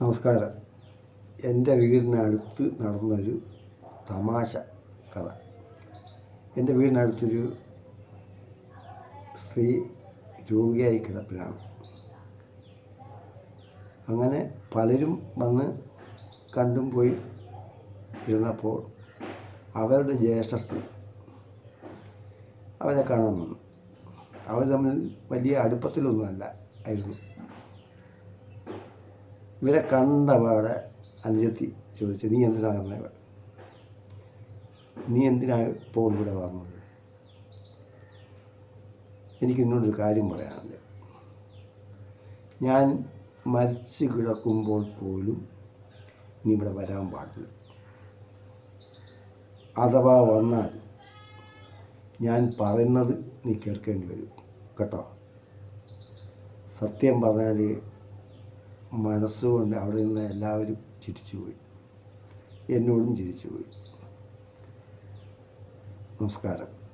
നമസ്കാരം. എന്റെ വീടിനടുത്ത് നടന്നൊരു തമാശ കഥ. എന്റെ വീടിനടുത്തൊരു സ്ത്രീ രോഗിയായി കിടപ്പിലാണ്. അങ്ങനെ പലരും വന്ന് കണ്ടും പോയി ഇരുന്നപ്പോൾ അവരുടെ ജ്യേഷ്ഠത്തിൽ അവരെ കാണാൻ വന്നു. അവർ തമ്മിൽ വലിയ അടുപ്പത്തിലൊന്നുമല്ല ആയിരുന്നു. ഇവരെ കണ്ടപാടെ അനുജത്തി ചോദിച്ചു നീ എന്തിനാണ് നീ എന്തിനാണ് ഇപ്പോൾ ഇവിടെ വന്നത്? എനിക്ക് നിന്നോടൊരു കാര്യം പറയാനുണ്ട്. ഞാൻ മരിച്ചു കിടക്കുമ്പോൾ പോലും നീ ഇവിടെ വരാൻ പാടില്ല. അഥവാ വന്നാൽ ഞാൻ പറയുന്നത് നീ കേൾക്കേണ്ടി വരും കേട്ടോ? സത്യം പറഞ്ഞാൽ മനസ്സുകൊണ്ട് അവിടെ നിന്ന് എല്ലാവരും ചിരിച്ചുപോയി. എന്നോടും ചിരിച്ചുപോയി. നമസ്കാരം.